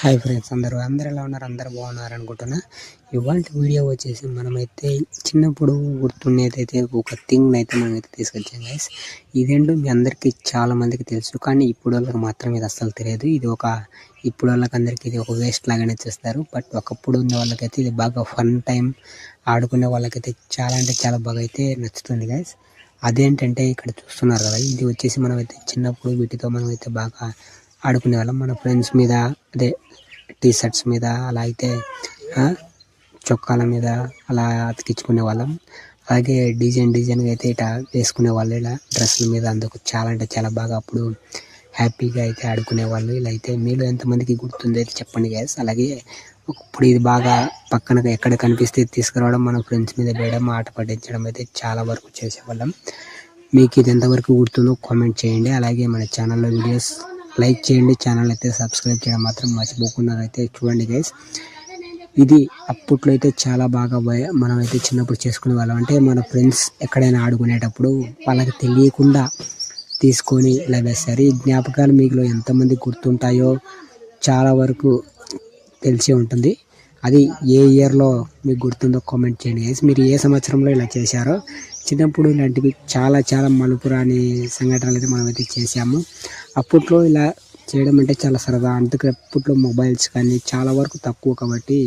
Hi friends అందరూ అందరు ఎలా ఉన్నారు? అందరు బాగున్నారు అనుకుంటున్నా. ఇవాళ వీడియో వచ్చేసి మనమైతే చిన్నప్పుడు గుర్తుండేదైతే ఒక థింగ్ అయితే మనమైతే తీసుకొచ్చాం గైస్ ఇదేంటో మీ అందరికీ చాలా మందికి తెలుసు కానీ ఇప్పుడు వాళ్ళకి మాత్రం ఇది అస్సలు తెలియదు. ఇది ఒక ఇప్పుడు వాళ్ళకి అందరికీ ఇది ఒక వేస్ట్ లాగానే చేస్తారు. బట్ ఒకప్పుడు ఉన్న వాళ్ళకైతే ఇది బాగా ఫన్ టైం ఆడుకునే వాళ్ళకైతే చాలా అంటే చాలా బాగా అయితే నచ్చుతుంది గైస్ అదేంటంటే ఇక్కడ చూస్తున్నారు కదా ఇది వచ్చేసి మనమైతే చిన్నప్పుడు వీటితో మనమైతే బాగా ఆడుకునే వాళ్ళం మన ఫ్రెండ్స్ మీద అదే టీ షర్ట్స్ మీద అలా అయితే చొక్కాల మీద అలా అతికించుకునే వాళ్ళం అలాగే డిజైన్ డిజైన్గా అయితే ఇట్లా వేసుకునే వాళ్ళు ఇలా డ్రెస్సుల మీద అందుకు చాలా అంటే చాలా బాగా అప్పుడు హ్యాపీగా అయితే ఆడుకునే వాళ్ళు ఇలా అయితే మీలో ఎంతమందికి గుర్తుందో అయితే చెప్పండి గ్యాస్ అలాగే ఇప్పుడు ఇది బాగా పక్కన ఎక్కడ కనిపిస్తే తీసుకురావడం మన ఫ్రెండ్స్ మీద వేయడం ఆట పట్టించడం అయితే చాలా వరకు చేసేవాళ్ళం. మీకు ఇది ఎంతవరకు గుర్తుందో కామెంట్ చేయండి. అలాగే మన ఛానల్లో వీడియోస్ లైక్ చేయండి ఛానల్ అయితే సబ్స్క్రైబ్ చేయడం మాత్రం మర్చిపోకుండా అయితే చూడండి గైస్ ఇది అప్పట్లో అయితే చాలా బాగా మనం అయితే చిన్నప్పుడు చేసుకునే వాళ్ళం. అంటే మన ఫ్రెండ్స్ ఎక్కడైనా ఆడుకునేటప్పుడు వాళ్ళకి తెలియకుండా తీసుకొని ఇలా వేస్తారు. ఈ జ్ఞాపకాలు మీకు ఎంతమంది గుర్తుంటాయో చాలా వరకు తెలిసి ఉంటుంది. అది ఏ ఇయర్లో మీకు గుర్తుందో కామెంట్ చేయండి గైస్ మీరు ఏ సంవత్సరంలో ఇలా చేశారో. చిన్నప్పుడు ఇలాంటివి చాలా చాలా మలుపురాని సంఘటనలు అయితే మనమైతే చేసాము అప్పట్లో ఇలా చేయడం అంటే చాలా సరదా. అందుకే అప్పట్లో మొబైల్స్ కానీ చాలా వరకు తక్కువ కాబట్టి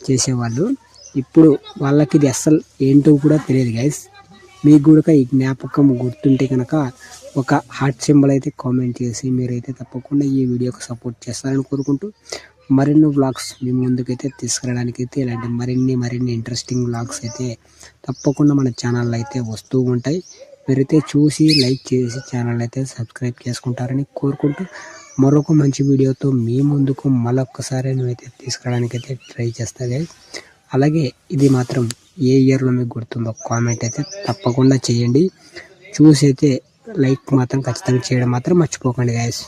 చేసేవాళ్ళు. ఇప్పుడు వాళ్ళకి ఇది అస్సలు ఏంటో కూడా తెలియదు గైస్ మీకు కూడా ఈ జ్ఞాపకం గుర్తుంటే కనుక ఒక హార్ట్ సింబల్ అయితే కామెంట్ చేసి మీరైతే తప్పకుండా ఈ వీడియోకి సపోర్ట్ చేస్తారని కోరుకుంటూ మరిన్ని వ్లాగ్స్ మీ ముందుకైతే తీసుకురావడానికి అయితే ఇలాంటి మరిన్ని మరిన్ని ఇంట్రెస్టింగ్ వ్లాగ్స్ అయితే తప్పకుండా మన ఛానల్లో అయితే వస్తూ ఉంటాయి. మీరైతే చూసి లైక్ చేసి ఛానల్ అయితే సబ్స్క్రైబ్ చేసుకుంటారని కోరుకుంటూ మరొక మంచి వీడియోతో మీ ముందుకు మళ్ళొక్కసారి నువ్వైతే తీసుకురావడానికి అయితే ట్రై చేస్తా అలాగే ఇది మాత్రం ఏ ఇయర్లో మీకు గుర్తుందో కామెంట్ అయితే తప్పకుండా చేయండి. చూసి అయితే లైక్ మాత్రం ఖచ్చితంగా చేయడం మాత్రం మర్చిపోకండి గాయస్